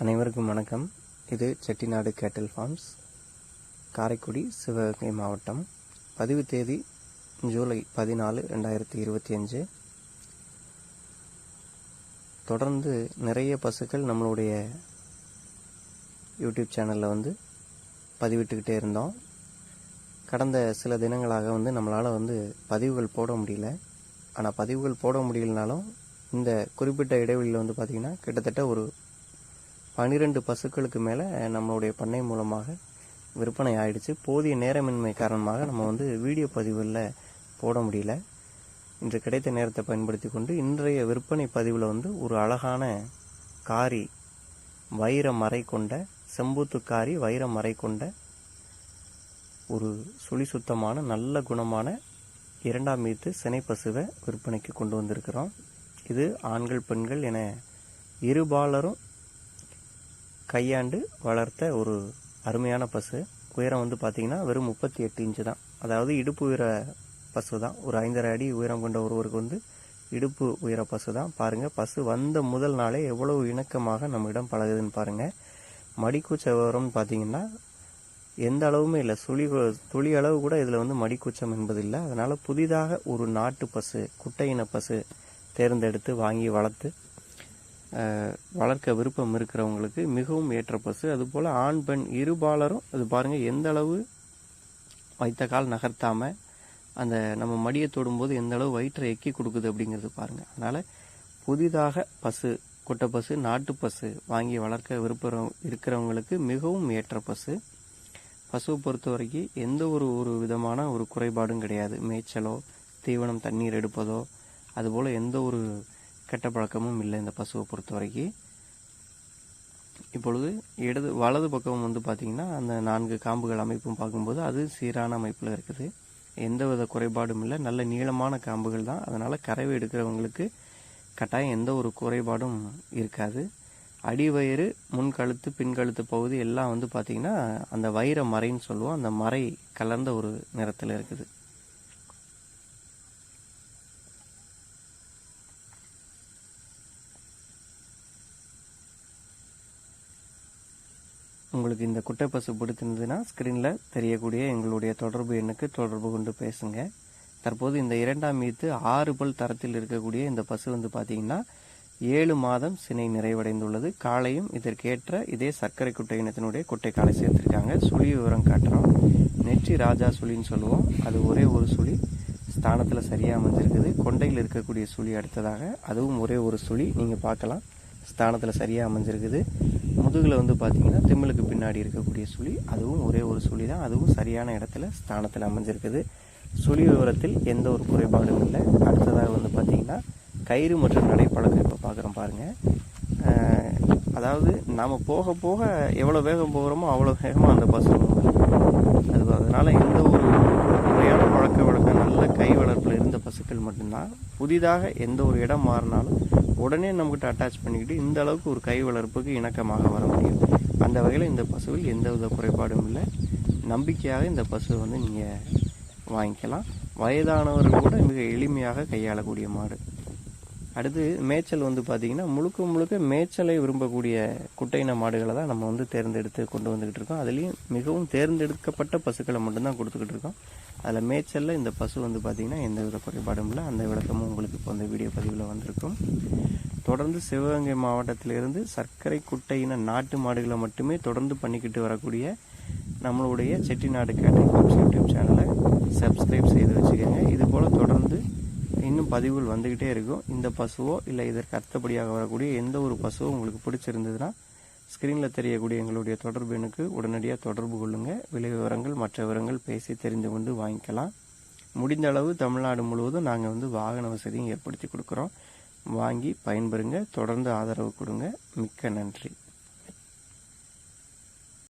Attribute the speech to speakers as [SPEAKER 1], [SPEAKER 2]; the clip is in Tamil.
[SPEAKER 1] அனைவருக்கும் வணக்கம். இது செட்டிநாடு கேட்டில் ஃபார்ம்ஸ் காரைக்குடி சிவகங்கை மாவட்டம். பதிவு தேதி ஜூலை பதினாலு ரெண்டாயிரத்தி இருபத்தி அஞ்சு. தொடர்ந்து நிறைய பசுக்கள் நம்மளுடைய யூடியூப் சேனலில் வந்து பதிவிட்டுக்கிட்டே இருந்தோம். கடந்த சில தினங்களாக வந்து நம்மளால் வந்து பதிவுகள் போட முடியல. ஆனால் பதிவுகள் போட முடியலனாலும் இந்த குறிப்பிட்ட இடைவெளியில் வந்து பார்த்திங்கன்னா கிட்டத்தட்ட ஒரு பன்னிரெண்டு பசுக்களுக்கு மேலே நம்மளுடைய பண்ணை மூலமாக விற்பனை ஆயிடுச்சு. போதிய நேரமின்மை காரணமாக நம்ம வந்து வீடியோ பதிவுகளில் போட முடியல. இன்று கிடைத்த நேரத்தை பயன்படுத்தி கொண்டு இன்றைய விற்பனை பதிவில் வந்து ஒரு அழகான காரி வைர மறை கொண்ட செம்பூத்து காரி வைர மறை கொண்ட ஒரு சுழி சுத்தமான நல்ல குணமான இரண்டாம் மீத்து சினை பசுவை விற்பனைக்கு கொண்டு வந்திருக்கிறோம். இது ஆண்கள் பெண்கள் என இருபாலரும் கையாண்டு வளர்த்த ஒரு அருமையான பசு. உயரம் வந்து பார்த்தீங்கன்னா வெறும் முப்பத்தி எட்டு இன்ச்சு தான். அதாவது இடுப்பு உயர பசு தான் ஒரு ஐந்தரை அடி உயரம் கொண்ட ஒருவருக்கு வந்து இடுப்பு உயர பசு தான் பாருங்கள் பசு வந்த முதல் நாளே எவ்வளவு இணக்கமாக நம்மிடம் பழகுதுன்னு பாருங்கள் மடிக்கூச்ச விவரம்னு பார்த்தீங்கன்னா எந்த அளவுமே இல்லை. சுழி துளி அளவு கூட இதில் வந்து மடிக்கூச்சம் என்பதில்லை. அதனால் புதிதாக ஒரு நாட்டு பசு குட்டையின பசு தேர்ந்தெடுத்து வாங்கி வளர்த்து வளர்க்க விருப்பம் இருக்கிறவங்களுக்கு மிகவும் ஏற்ற பசு. அதுபோல் ஆண் பெண் இருபாலரும் அது பாருங்கள் எந்த அளவு வைத்த கால் நகர்த்தாமல் அந்த நம்ம மடியை தொடும்போது எந்த அளவு வயிற்றை எக்கி கொடுக்குது அப்படிங்கிறது பாருங்கள் அதனால் புதிதாக பசு குட்டை பசு நாட்டு பசு வாங்கி வளர்க்க விருப்பம் இருக்கிறவங்களுக்கு மிகவும் ஏற்ற பசு. பசுவை பொறுத்த வரைக்கும் எந்த ஒரு ஒரு விதமான ஒரு குறைபாடும் கிடையாது. மேய்ச்சலோ தீவனம் தண்ணீர் எடுப்பதோ அதுபோல் எந்த ஒரு கெட்ட பழக்கமும் இல்லை இந்த பசுவை பொறுத்த வரைக்கும். இப்பொழுது இடது வலது பக்கம் வந்து பார்த்திங்கன்னா அந்த நான்கு காம்புகள் அமைப்பும் பார்க்கும்போது அது சீரான அமைப்பில் இருக்குது. எந்த வித குறைபாடும் இல்லை. நல்ல நீளமான காம்புகள் தான். அதனால் கறவை எடுக்கிறவங்களுக்கு கட்டாயம் எந்த ஒரு குறைபாடும் இருக்காது. அடிவயிறு முன் கழுத்து பின் கழுத்து பகுதி எல்லாம் வந்து பார்த்திங்கன்னா அந்த வைர மறைன்னு சொல்லுவோம். அந்த மறை கலர்ந்த ஒரு நிறத்தில் இருக்குது. உங்களுக்கு இந்த குட்டை பசு பிடிச்சிருந்ததுன்னா ஸ்க்ரீனில் தெரியக்கூடிய எங்களுடைய தொடர்பு எண்ணுக்கு தொடர்பு கொண்டு பேசுங்க. தற்போது இந்த இரண்டாம் ஈத்து ஆறு பல் தரத்தில் இருக்கக்கூடிய இந்த பசு வந்து பார்த்தீங்கன்னா ஏழு மாதம் சினை நிறைவடைந்துள்ளது. காலையும் இதற்கேற்ற இதே சர்க்கரை குட்டை இனத்தினுடைய குட்டை காலை சேர்த்திருக்காங்க. சுழி விவரம் காட்டுறோம். நெற்றி ராஜா சுழின்னு சொல்லுவோம். அது ஒரே ஒரு சுழி. ஸ்தானத்தில் சரியாக அமைஞ்சிருக்குது. கொண்டையில் இருக்கக்கூடிய சுழி அடுத்ததாக. அதுவும் ஒரே ஒரு சுழி. நீங்கள் பார்க்கலாம். ஸ்தானத்தில் சரியாக அமைஞ்சிருக்குது. முதுகில் வந்து பார்த்திங்கன்னா திம்மலுக்கு பின்னாடி இருக்கக்கூடிய சுழி அதுவும் ஒரே ஒரு சுழி தான் அதுவும் சரியான இடத்துல ஸ்தானத்தில் அமைஞ்சிருக்குது. சுழி விவரத்தில் எந்த ஒரு குறைபாடும் இல்லை. அடுத்ததாக வந்து பார்த்திங்கன்னா கயிறு மற்றும் நடைப்பழக்கம் இப்போ பார்க்குறோம் பாருங்கள் அதாவது நாம் போக போக எவ்வளோ வேகம் போகிறோமோ அவ்வளோ வேகமாக அந்த பஸ் அது அதனால் எந்த ஒரு முறையான பழக்க வழக்கம் நல்ல கை வளர்ப்பு பசுக்கள் மட்டும்தான். புதிதாக எந்த ஒரு இடம் மாறினாலும் உடனே நம்மகிட்ட அட்டாச் பண்ணிக்கிட்டு இந்த அளவுக்கு ஒரு கை வளர்ப்புக்கு இணக்கமாக வர முடியும். அந்த வகையில் இந்த பசுவில் எந்தவித குறைபாடும் இல்லை. நம்பிக்கையாக இந்த பசுவை வந்து நீங்கள் வாங்கிக்கலாம். வயதானவர்கள் கூட மிக எளிமையாக கையாளக்கூடிய மாடு. அடுத்து மேய்ச்சல் வந்து பார்த்தீங்கன்னா முழுக்க முழுக்க மேய்ச்சலை விரும்பக்கூடிய குட்டையின மாடுகளை தான் நம்ம வந்து தேர்ந்தெடுத்து கொண்டு வந்துக்கிட்டு இருக்கோம். அதுலேயும் மிகவும் தேர்ந்தெடுக்கப்பட்ட பசுக்களை மட்டும்தான் கொடுத்துக்கிட்டு இருக்கோம். அதில் மேய்ச்சலில் இந்த பசு வந்து பார்த்திங்கன்னா எந்த வித குறைபாடும் இல்லை. அந்த விளக்கமும் உங்களுக்கு இப்போ இந்த வீடியோ பதிவில் வந்திருக்கும். தொடர்ந்து சிவகங்கை மாவட்டத்திலிருந்து சர்க்கரை குட்டையின நாட்டு மாடுகளை மட்டுமே தொடர்ந்து பண்ணிக்கிட்டு வரக்கூடிய நம்மளுடைய செட்டிநாடு கேட்டல் யூடியூப் சேனலை சப்ஸ்கிரைப் செய்து வச்சுக்கோங்க இது போல் தொடர்ந்து பதிவுகள் வந்துக்கிட்டே இருக்கும். இந்த பசுவோ இல்லை இதற்கு அடுத்தபடியாக வரக்கூடிய எந்த ஒரு பசுவோ உங்களுக்கு பிடிச்சிருந்ததுன்னா ஸ்க்ரீனில் தெரியக்கூடிய எங்களுடைய தொடர்பு எண்ணுக்கு உடனடியாக தொடர்பு கொள்ளுங்கள் விலை விவரங்கள் மற்ற விவரங்கள் பேசி தெரிந்து கொண்டு வாங்கிக்கலாம். முடிந்த அளவு தமிழ்நாடு முழுவதும் நாங்கள் வந்து வாகன வசதியும் ஏற்படுத்தி கொடுக்குறோம். வாங்கி பயன்பெறுங்க. தொடர்ந்து ஆதரவு கொடுங்க. மிக்க நன்றி.